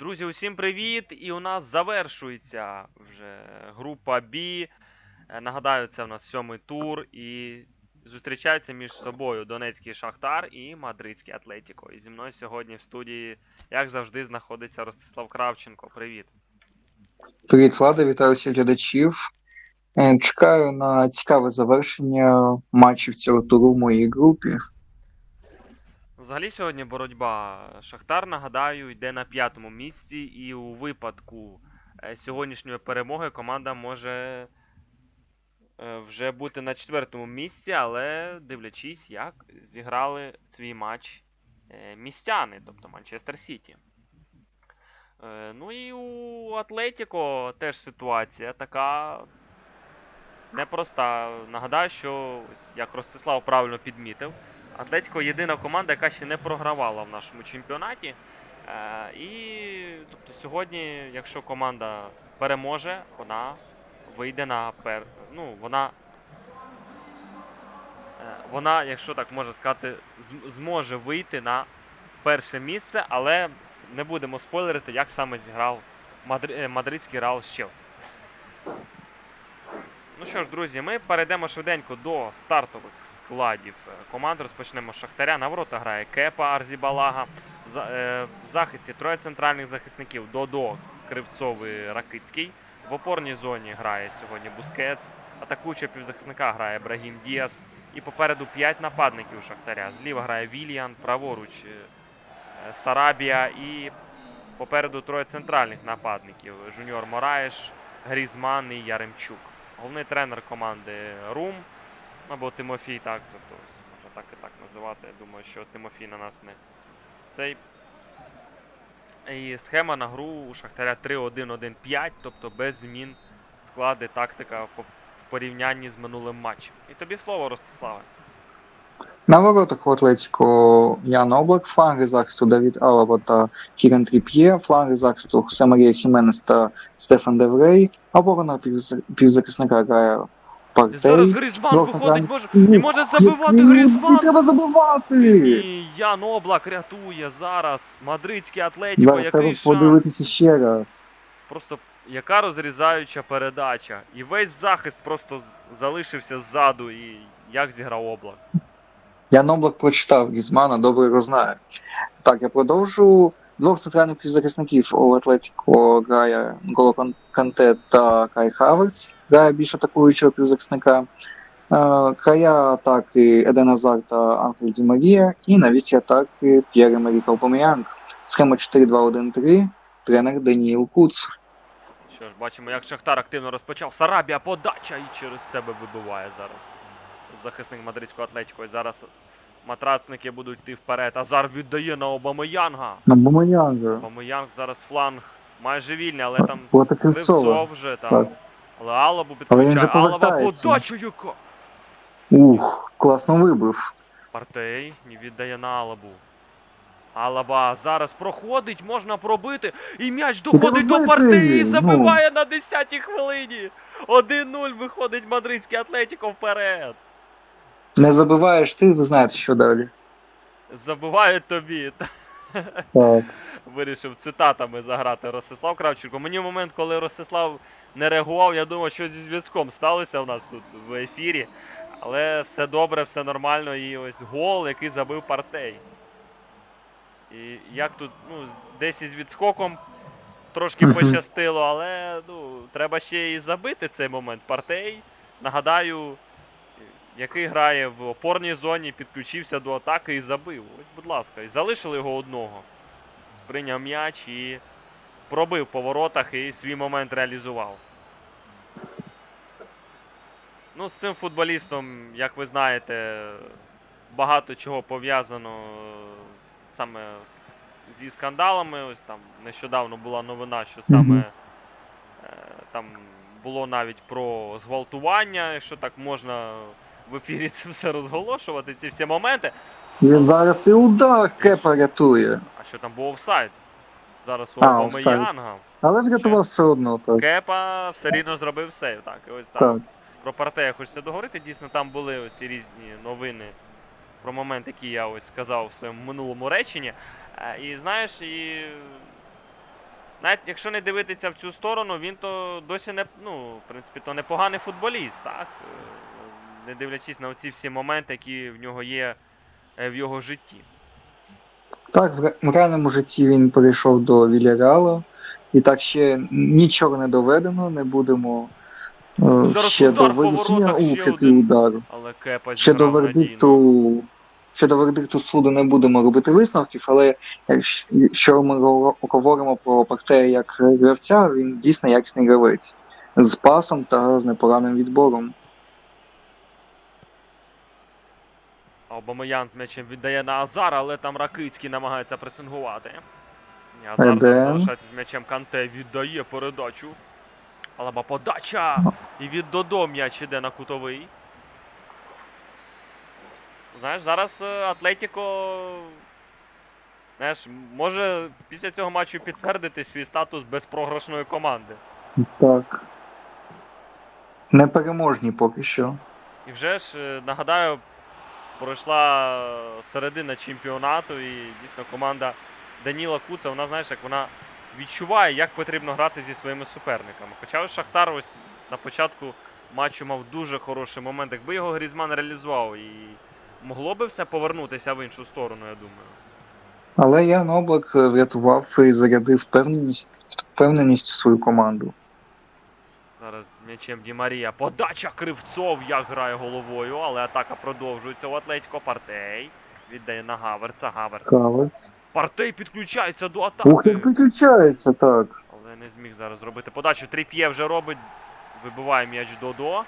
Друзі, усім привіт! І у нас завершується вже група B. Е, Нагадаю, це у нас сьомий тур. І зустрічаються між собою Донецький Шахтар і Мадридський Атлетіко. І зі мною сьогодні в студії, як завжди, знаходиться Ростислав Кравченко. Привіт. Привіт, Влада, вітаю всіх глядачів. Е, Чекаю на цікаве завершення матчів цього туру в моїй групі. Взагалі сьогодні боротьба Шахтар, нагадаю, йде на п'ятому місці, і у випадку е, сьогоднішньої перемоги команда може е, вже бути на четвертому місці, але дивлячись, як зіграли свій матч е, містяни, тобто Манчестер Сіті. Ну і у Атлетіко теж ситуація така непроста. Нагадаю, що як Ростислав правильно підмітив. Атлетико єдина команда, яка ще не програвала в нашому чемпіонаті. Е, і тобто сьогодні, якщо команда переможе, вона вийде на пер... Ну, вона. е, Вона, якщо так можна сказати, зможе вийти на перше місце, але не будемо спойлерити, як саме зіграв Мадр... е, мадридський Реал з Челсі. Ну що ж, друзі, ми перейдемо швиденько до стартових складів е, команд. Розпочнемо з Шахтаря. На ворота грає Кепа Арзібалага. Е, В захисті троє центральних захисників Додо, Кривцовий, Ракицький. В опорній зоні грає сьогодні Бускетс. Атакуючого півзахисника грає Брагім Діас. І попереду 5 нападників Шахтаря. Зліва грає Вільян, праворуч е, Сарабія і попереду троє центральних нападників. Жуніор Мораєш, Грізман і Яремчук. Головний тренер команди Рум або Тимофій, так, тобто можна так і так називати. Я думаю, що Тимофій на нас не цей. І схема на гру у Шахтаря 3-1-1-5, тобто без змін склади, тактика в порівнянні з минулим матчем. І тобі слово, Ростиславе. На воротах в Атлетіко Ян Облак, фланги захисту Давід Алаба та Кірен Тріп'є, фланги захисту Хосе Марія Хіменес та Стефан Деврей, оборона півз- півзахисника І зараз Грізман Двох виходить, може, і може забивати Ні, Грізман. Не треба забивати! І Ян Облак рятує зараз. Мадридський Атлетіко, Зараз треба який шанс. подивитися ще раз. Просто яка розрізаюча передача. І весь захист просто залишився ззаду. І як зіграв облак. Ян Облак прочитав Гізмана, добре його знає. Так, я продовжу. Двох центральних півзахисників у Атлетіко грає Голо Канте та Кай Хаверц, грає більш атакуючого півзахисника. Е, Края атаки Еден Азар та Анхель Ді Марія. І на вісті атаки П'єр Емерік Аубамеянг. Схема 4-2-1-3. Тренер Даніїл Куц. Що ж, бачимо, як Шахтар активно розпочав. Сарабія подача і через себе вибиває зараз. Захисник мадридського Атлетіко. І зараз матрацники будуть йти вперед. Азар віддає на Обамеянга. На Бумаянга. Обамеянг зараз фланг майже вільний, але там Проти вже там. Так. Але Алабу Але він підключає. же Алаба яка! Ух, класно вибив. Партей не віддає на Алабу. Алаба зараз проходить, можна пробити. І м'яч доходить до партії і Ну. забиває на 10-й хвилині. 1-0 виходить мадридський Атлетіко вперед. Не забиваєш ти, ви знаєте, що далі. Забиває тобі. Так. Вирішив цитатами заграти Ростислав Кравченко. Мені в момент, коли Ростислав не реагував, я думав, що зі зв'язком сталося в нас тут в ефірі. Але все добре, все нормально. І ось гол, який забив партей. І як тут, ну, десь із відскоком трошки пощастило, але ну, треба ще і забити цей момент. Партей, нагадаю, який грає в опорній зоні, підключився до атаки і забив. Ось, будь ласка, і залишили його одного. Прийняв м'яч і пробив по воротах і свій момент реалізував. Ну, з цим футболістом, як ви знаєте, багато чого пов'язано саме зі скандалами. Ось там нещодавно була новина, що саме е, там було навіть про зґвалтування, якщо так можна в ефірі це все розголошувати, ці всі моменти. І зараз і удар Кепа рятує. А що там був офсайд? Зараз у А, офсайд. Обамеянга. Але врятував все одно, так. Кепа все рівно зробив сейв. Так, і ось так. Так. Про партея хочеться договорити. Дійсно, там були оці різні новини про момент, який я ось сказав в своєму минулому реченні. Е, І знаєш, і навіть якщо не дивитися в цю сторону, він то досі не, ну, в принципі, то непоганий футболіст, так? Е, Не дивлячись на оці всі моменти, які в нього є е, в його житті. Так, в, реальному житті він перейшов до Вільяреалу, і так ще нічого не доведено, не будемо е, Зараз ще удар до по вирішення. воротах, У, ще який один. удар. Але Кепа Ще до вердикту. Ще до вердикту суду не будемо робити висновків, але якщо ми говоримо про Партея як гравця, він дійсно якісний гравець з пасом та з непоганим відбором. Обамаян з м'ячем віддає на Азара, але там Ракицький намагається пресингувати. Азар залишається з м'ячем Канте, віддає передачу. Алаба подача! І від Додо м'яч іде на кутовий. Знаєш, зараз е, Атлетіко. Знаєш, може після цього матчу підтвердити свій статус безпрограшної команди. Так. Непереможні поки що. І вже ж е, нагадаю, пройшла середина чемпіонату, і дійсно команда Даніла Куца, вона знаєш, як вона відчуває, як потрібно грати зі своїми суперниками. Хоча ось Шахтар ось на початку матчу мав дуже хороший момент. Якби його Грізман реалізував, і могло би все повернутися в іншу сторону, я думаю. Але Ян Облак е, врятував і зарядив впевненість, впевненість в свою команду. М'ячем Ді Марія. Подача Кривцов, як грає головою, але атака продовжується у Атлетіко. Партей. Віддає на Гаверца. Гаверц. Кавець. Партей підключається до атаки. Ух, як підключається, так. Але не зміг зараз зробити подачу. Тріп'є вже робить. Вибиває м'яч Додо.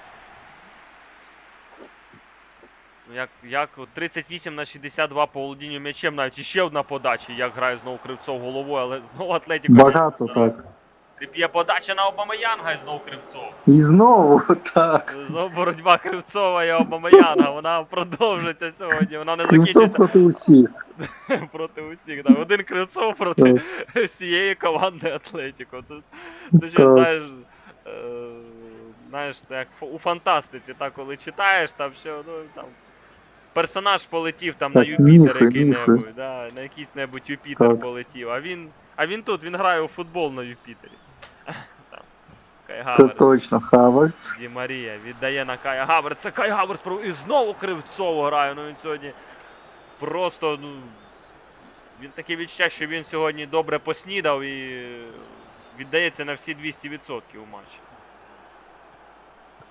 Ну, Як, як 38 на 62 по володінню м'ячем, навіть іще одна подача, як грає знову Кривцов головою, але знову Атлетіко. Багато так. Тріп'є подача на Обамаянга і знову Кривцов. І знову так. Знову боротьба Кривцова і Обамаянга. Вона продовжиться сьогодні. Вона не Кривцов закінчиться проти усіх. проти усіх. Так. Один Кривцов проти всієї команди Атлетіко. Це, це ще, знаєш, е, знаєш, як у фантастиці, так, коли читаєш, там що, ну, там. Персонаж полетів там на Юпітер який-небудь, да, на якийсь небудь Юпітер Так. полетів. А він, а він тут, він грає у футбол на Юпітері. Кай Це точно Хаверц. Ді Марія віддає на Кая Хаверца. Кай Хаверц про- і знову Кривцов грає. Ну він сьогодні просто, ну. Він таке відчуття, що він сьогодні добре поснідав і віддається на всі 200% у матчі.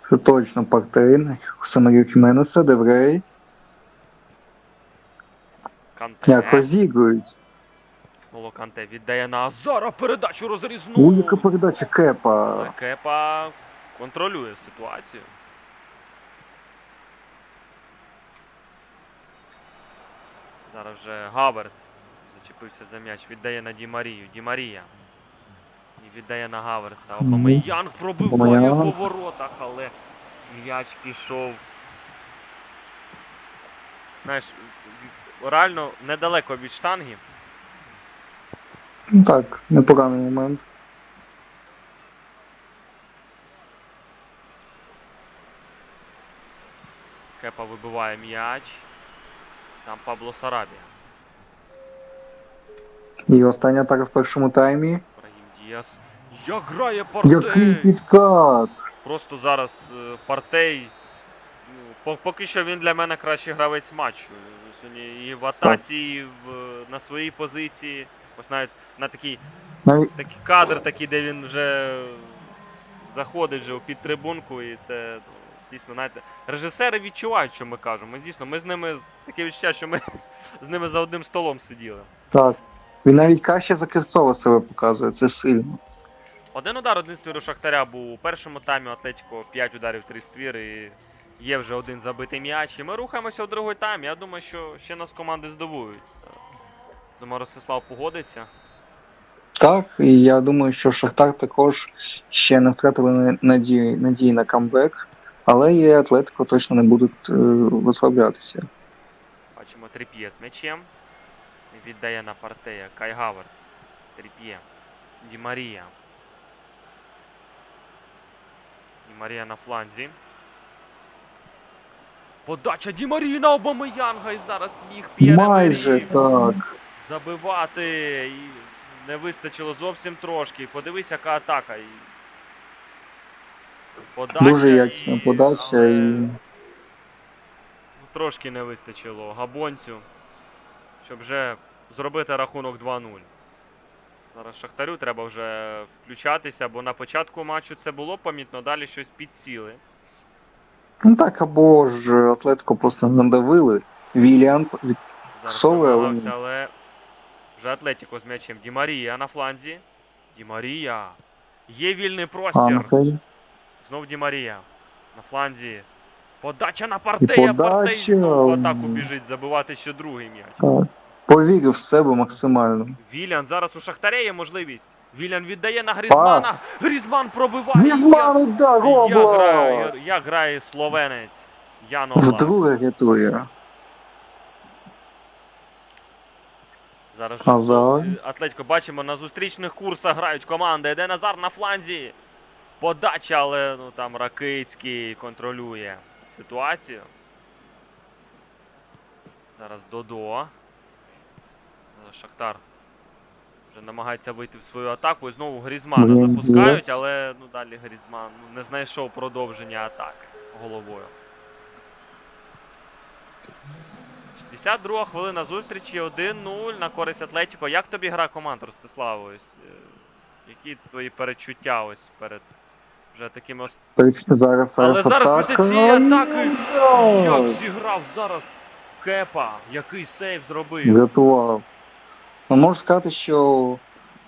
Це точно Партейн. Самарюк Хіменеса, Деврей. Канте. Як розігрують. Канте віддає на Азара передачу розрізну. У, яка передача Кепа. Кепа контролює ситуацію. Зараз вже Гаверц зачепився за м'яч, віддає на Ді Марію. Ді Марія. І віддає на Гаверца. Обамейянг пробиває Обамейянг. по воротах, але м'яч пішов. Знаєш, реально недалеко від штанги. Ну так, непоганий момент. Кепа вибиває м'яч. Там Пабло Сарабія. І остання атака в першому таймі. Брагім Діас. Як грає партей! Який підкат! Просто зараз е, партей. ну, по- Поки що він для мене кращий гравець матчу. Сьогодні і в атаці, і в, на своїй позиції. Ось навіть на такий, такий кадр, такий, де він вже заходить вже у підтрибунку, і це ну, дійсно, знаєте, режисери відчувають, що ми кажемо. Ми дійсно, ми з ними таке відчуття, що ми з ними за одним столом сиділи. так. Він навіть краще за Кривцова себе показує, це сильно. Один удар, один ствір у Шахтаря був у першому таймі, Атлетіко 5 ударів, 3 ствір і є вже один забитий м'яч. І ми рухаємося у другий тайм. Я думаю, що ще нас команди здобують. Думаю, Ростислав погодиться. Так, і я думаю, що Шахтар також ще не втратили надії, надії на камбек, але і Атлетико точно не будуть е, розслаблятися. Бачимо Тріп'є з м'ячем. Віддає на партея Кай Гаверц. Тріп'є. Ді Марія. Ді Марія на фланзі. Подача Ді Марії на Обамеянга і зараз міг П'єре Майже так. Забивати. І не вистачило зовсім трошки. Подивись, яка атака. І... Подача Дуже якісна і- подача але і. Трошки не вистачило габонцю, щоб вже зробити рахунок 2-0. Зараз Шахтарю треба вже включатися, бо на початку матчу це було помітно, далі щось підсіли. Ну так, або ж Атлетико просто надавили. Віліан від- Зараз Сове, але промахався, ні. але вже Атлетіко з м'ячем. Ді Марія на фланзі. Ді Марія. Є вільний простір. Знов Ді Марія. На фланзі. Подача на Партея. Партей знову в атаку біжить забивати ще другий м'яч. Повірив в себе максимально. Вілян зараз у Шахтаря є можливість. Вілян віддає на Грізмана. Пас. Грізман пробиває. Грізман удар, Як, як, грає, Облак! як грає словенець Ян Вдруге рятує. Зараз Назар. е, Атлетико бачимо на зустрічних курсах грають команди. Йде Назар на фланзі. Подача, але ну там Ракицький контролює ситуацію. Зараз Додо. Шахтар вже намагається вийти в свою атаку і знову Грізмана запускають, але ну далі Грізман ну, не знайшов продовження атаки головою. 62 хвилина зустрічі, 1-0 на користь Атлетіко. Як тобі гра команд, Ростислав? Ось, е, які твої перечуття ось перед вже такими ос... Перед- Зараз, Але зараз після цієї атаки Як зіграв зараз Кепа? Який сейв зробив? Врятував. Ну, можу сказати, що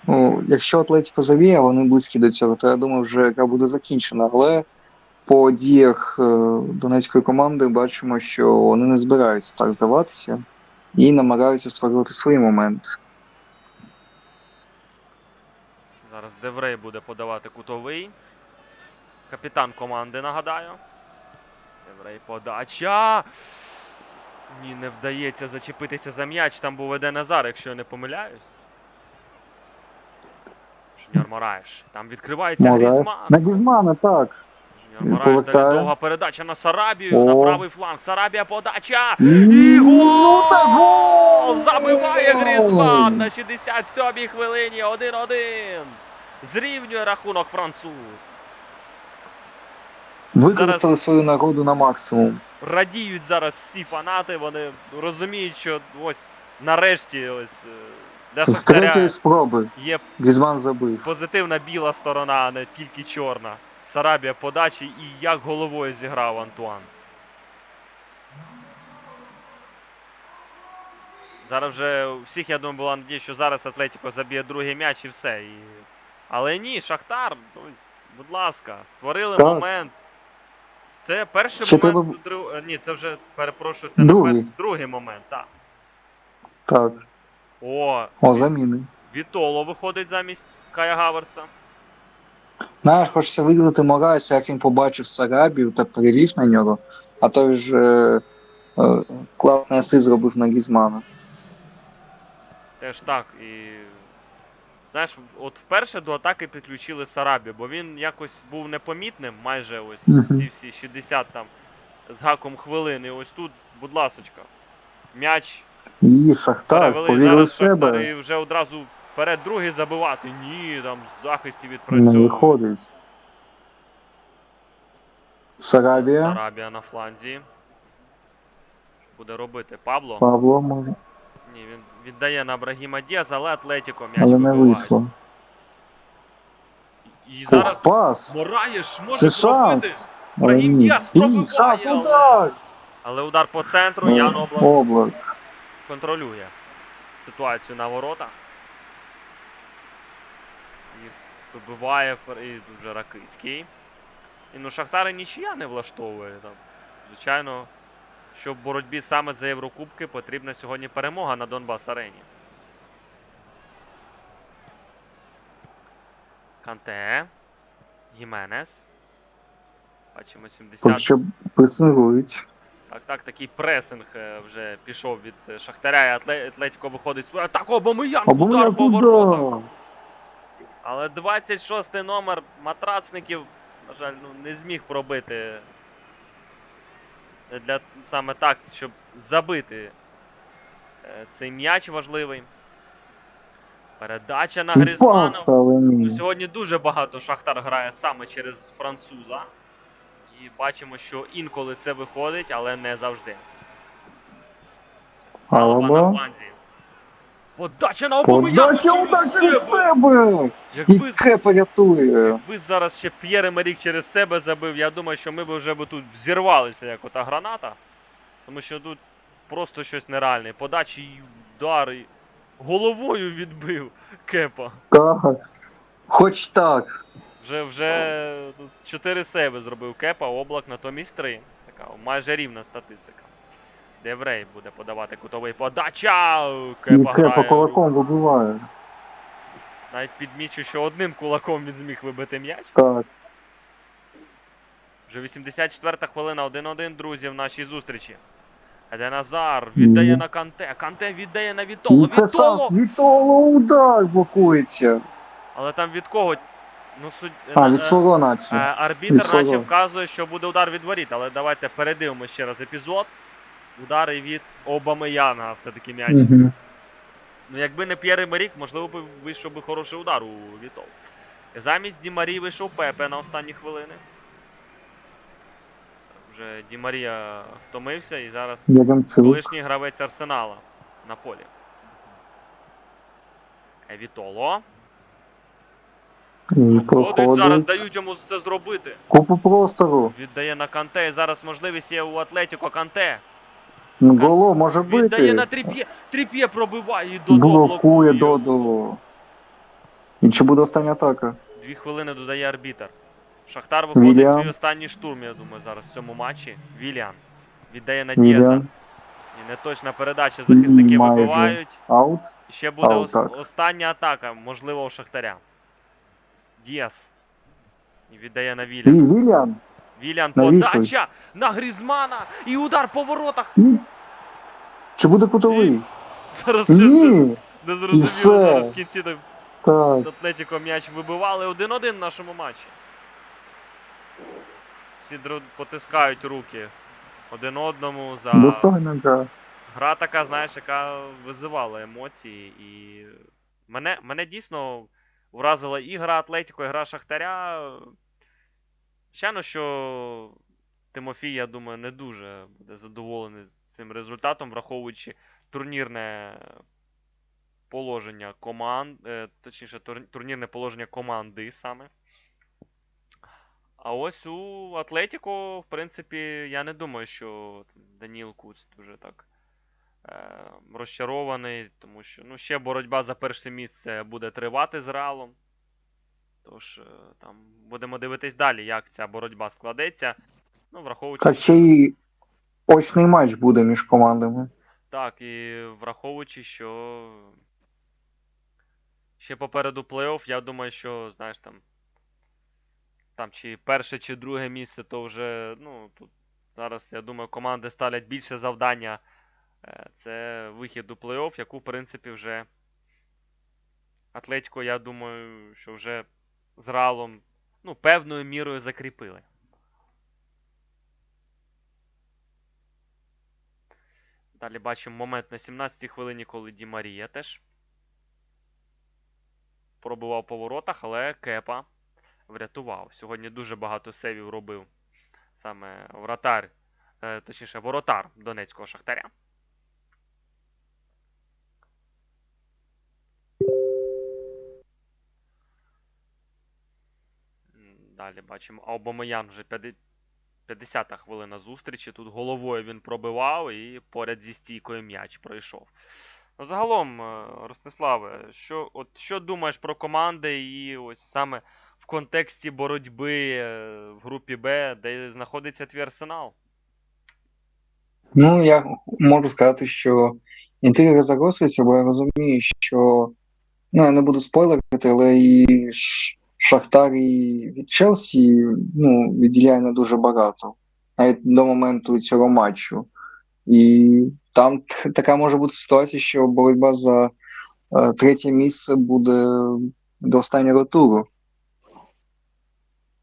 ну, якщо Атлетіко завіє, вони близькі до цього, то я думаю, вже гра буде закінчена. Але по діях е, донецької команди бачимо, що вони не збираються так здаватися і намагаються створювати свої моменти. Зараз Деврей буде подавати кутовий. Капітан команди, нагадаю. Деврей подача. Ні, не вдається зачепитися за м'яч. Там був Еде Назар, якщо я не помиляюсь. Жуніор Мораєш. Там відкривається. Грізман. На Гізмана, так. Повертає. довга передача на Сарабію. О. На правий фланг. Сарабія подача. І, ну гол! та гол! Забиває Грізман на 67-й хвилині 1-1. Зрівнює рахунок француз. Використали свою нагоду на максимум. Радіють зараз всі фанати. Вони розуміють, що ось нарешті ось е, для Шахтаря спроби є Гізман забив. позитивна біла сторона, а не тільки чорна. Сарабія подачі і як головою зіграв Антуан. Зараз вже у всіх, я думаю, була надія, що зараз Атлетіко заб'є другий м'яч і все. І... Але ні, Шахтар, ось, будь ласка, створили Так. момент. Це перший Ще момент. треба- е, Ні, це вже перепрошую, це Другий. не другий момент, так. Так. О, О, заміни. Вітоло виходить замість Кая Гаверца. Знаєш, хочеться виділити Морайса, як він побачив Сарабів та перевів на нього, а той ж е, е, класний асист зробив на Гізмана. Теж так. І. Знаєш, от вперше до атаки підключили Сарабі, бо він якось був непомітним, майже ось Мгм. ці всі 60 там з гаком хвилин. І ось тут, будь ласочка, м'яч І Шахтар повірив в себе. і вже одразу вперед другий забивати. Ні, там в захисті Не виходить. Сарабія. Сарабія на фланзі. Що буде робити? Пабло? Павло може, Ні, він віддає на Брагіма Діаз, але Атлетіко м'яч але не вибиває. вийшло. І зараз пас! Мораєш може Це зробити. шанс! Але Брагім ні. Діаз І пробиває, шанс але- удар! Але удар по центру, Ян Облак Облак. контролює ситуацію на воротах. І вибиває і дуже Ракицький. І ну Шахтари нічия не влаштовує. Там. Звичайно, щоб в боротьбі саме за Єврокубки потрібна сьогодні перемога на Донбас Арені. Канте. Гіменес. Бачимо 70. Поки що пресингують. Так, так, такий пресинг е, вже пішов від е, Шахтаря, і Атле- Атлетіко виходить. атаку, Обомиян, удар по воротах. Але 26-й номер матрацників, на жаль, ну, не зміг пробити для саме так, щоб забити е, цей м'яч важливий. Передача на але Ну, сьогодні дуже багато Шахтар грає саме через француза. І бачимо, що інколи це виходить, але не завжди. Алаба. Подача на Обомияна! Подача удар через себе! Якби, Кепа рятує. якби зараз ще П'єр Емерік через себе забив, я думаю, що ми б вже б тут взірвалися, як ота граната. Тому що тут просто щось нереальне. Подачі і удари. Головою відбив Кепа. Так. Хоч так. Вже вже тут 4 сейви зробив Кепа, облак натомість 3. Така майже рівна статистика. Деврей буде подавати кутовий подача. Кепа Кепа грає. кулаком вибиває. Навіть підмічу, що одним кулаком він зміг вибити м'яч. Так. Вже 84-та хвилина, 1-1, друзі, в нашій зустрічі. Еде Назар, віддає на Канте, Канте віддає на Вітоло, це Вітоло! шанс Вітоло удар блокується. Але там від кого? Ну, суд... А, е, від е, свого е, наче. Арбітр від наче вказує, що буде удар від воріт, але давайте передивимося ще раз епізод. Удари від Обамеяна, все-таки м'яч. Мгм. Ну, якби не П'єр Емерік, можливо, б вийшов би хороший удар у Вітол. Замість Ді Марії вийшов Пепе на останні хвилини. Вже Ді Марія втомився і зараз колишній гравець Арсенала на полі. Е, Вітоло. І зараз, дають йому це зробити. Купу простору. Віддає на Канте. І зараз можливість є у Атлетіко Канте. Ну, Голо може Віддає на. Тріп'є. Тріп'є пробиває і Додо Блокує. Додо. І чи буде остання атака? Дві хвилини додає арбітер. Шахтар виходить Вільям. свій останній штурм, я думаю, зараз в цьому матчі. Віліан. Віддає на Дієза. Вільям. І неточна передача. Захисники Майже. вибивають. Аут. Ще буде А, ос- остання атака, можливо, у Шахтаря. Діас. І віддає на Вілян. І Вільян. Вілян навішують. подача на Грізмана і удар по воротах. І... Чи буде кутовий? Зараз Ні. не зрозуміло. Зараз в кінці так. Атлетіко м'яч вибивали 1-1 в нашому матчі. Всі дру- потискають руки один одному за Достойна гра. гра така, знаєш, яка визивала емоції. І мене, мене дійсно вразила і гра Атлетіко, і гра Шахтаря. Звичайно, що Тимофій, я думаю, не дуже буде задоволений цим результатом, враховуючи турнірне положення команд, е, точніше, турнірне положення команди саме. А ось у Атлетіко, в принципі, я не думаю, що Даніл Куц дуже так е, розчарований, тому що ну, ще боротьба за перше місце буде тривати з Реалом. Тож, е, там будемо дивитись далі, як ця боротьба складеться. Ну, враховуючи, що- ще й очний матч буде між командами. Так, і враховуючи, що ще попереду плей-офф, я думаю, що, знаєш, там, там чи перше, чи друге місце, то вже, ну, тут зараз, я думаю, команди ставлять більше завдання. Е, Це вихід у плей-офф, яку, в принципі, вже Атлетико, я думаю, що вже з Реалом, ну, певною мірою закріпили. Далі бачимо момент на 17-й хвилині, коли Ді Марія теж пробивав по воротах, але Кепа врятував. Сьогодні дуже багато сейвів робив саме вратар, е, точніше, воротар Донецького Шахтаря. Далі бачимо Аубамеян вже 50 50-та хвилина зустрічі. Тут головою він пробивав і поряд зі стійкою м'яч пройшов. Ну, загалом, е, Ростиславе, що, от, що думаєш про команди і ось саме в контексті боротьби е, в групі Б, де знаходиться твій арсенал? Ну, я можу сказати, що інтрига загострюється, бо я розумію, що ну, я не буду спойлерити, але і Шахтар і від Челсі ну, відділяє не дуже багато, навіть до моменту цього матчу. І там така може бути ситуація, що боротьба за е, третє місце буде до останнього туру.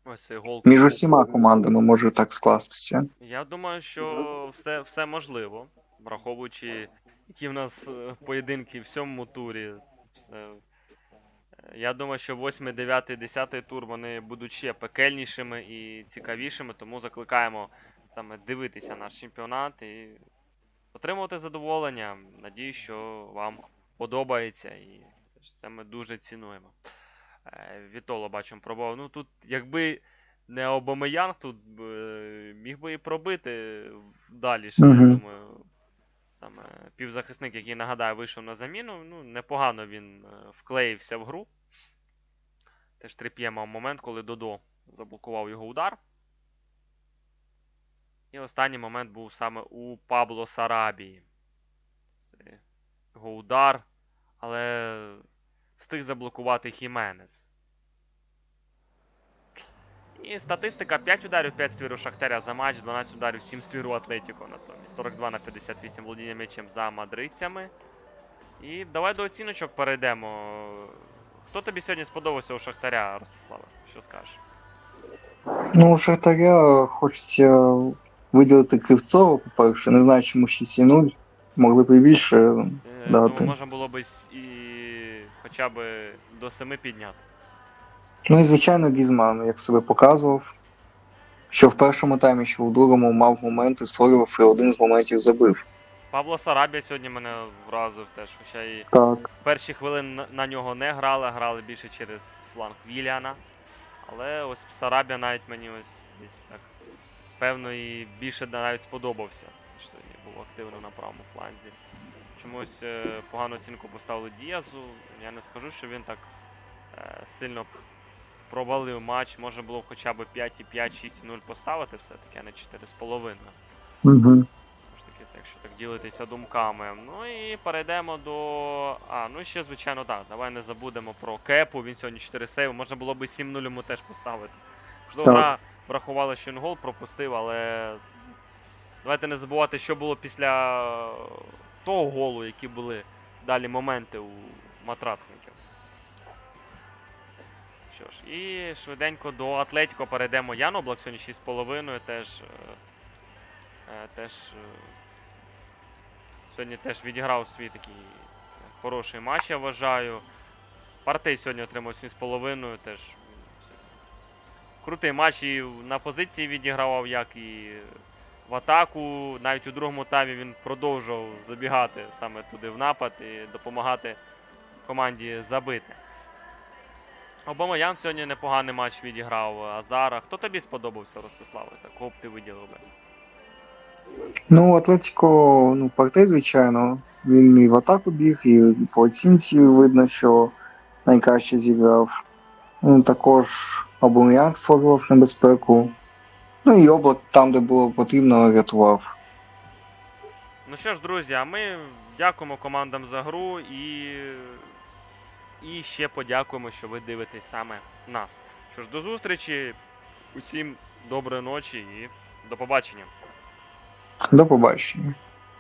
Ось гол. Між усіма командами може так скластися. Я думаю, що все, все можливо, враховуючи, які в нас е, поєдинки в сьомому турі. Все, Я думаю, що 8, 9, 10 тур вони будуть ще пекельнішими і цікавішими, тому закликаємо саме дивитися наш чемпіонат і отримувати задоволення. Надію, що вам подобається і це ми дуже цінуємо. Е, Вітоло бачимо пробував. Ну тут, якби не Обомеянг, тут е, міг би і пробити далі. Я думаю, саме півзахисник, який нагадаю, вийшов на заміну. Ну, непогано він е, вклеївся в гру. Теж Трип'є мав момент, коли Додо заблокував його удар. І останній момент був саме у Пабло Сарабії. Це його удар, але встиг заблокувати Хіменес. І статистика 5 ударів, 5 ствір у Шахтаря за матч, 12 ударів, 7 ствір у Атлетіко натомість. 42 на 58 володіння м'ячем за мадридцями. І давай до оціночок перейдемо. Хто тобі сьогодні сподобався у Шахтаря, Ростиславе? Що скажеш? Ну, у Шахтаря хочеться виділити Кривцова, по-перше, не знаю, чому 6,0. Могли б і більше. Е, Дати. Ну, можна було б і хоча б до 7 підняти. Ну і звичайно, Гізман, як себе показував. Що в першому таймі, що в другому мав моменти, створював і один з моментів забив. Павло Сарабія сьогодні мене вразив теж, хоча і Так. перші хвилини на- нього не грали, грали більше через фланг Віліана. Але ось Сарабія навіть мені ось десь так певно і більше навіть сподобався. Що він був активно на правому фланзі. Чомусь е, погану оцінку поставили Діазу. Я не скажу, що він так е, сильно провалив матч. Може було хоча б 5,5, 6,0 поставити все-таки, а не 4,5. Угу. Це якщо так ділитися думками. Ну і перейдемо до. А, ну і ще, звичайно, так. Давай не забудемо про Кепу. Він сьогодні 4 сейви. Можна було б 7-0 йому теж поставити. Можливо, гра врахувала, що він гол пропустив, але. Давайте не забувати, що було після того голу, які були далі моменти у матрацників. Що ж, і швиденько до Атлетіко перейдемо. Ян Облак сьогодні 6,5 теж. е, е, теж е, сьогодні теж відіграв свій такий хороший матч, я вважаю. Партей сьогодні отримав 7,5 теж. Крутий матч і на позиції відігравав, як і в атаку. Навіть у другому таймі він продовжував забігати саме туди в напад і допомагати команді забити. Обамаян сьогодні непоганий матч відіграв. Азара. Хто тобі сподобався, Ростиславе? Так, кого б ти виділив би? Ну, Атлетіко, ну, Партей, звичайно, він і в атаку біг, і по оцінці видно, що найкраще зіграв. Ну, також Абум'як створював небезпеку. Ну і облак там, де було потрібно, рятував. Ну що ж, друзі, а ми дякуємо командам за гру і, і ще подякуємо, що ви дивитесь саме нас. Що ж, до зустрічі, усім доброї ночі і до побачення. До побачення.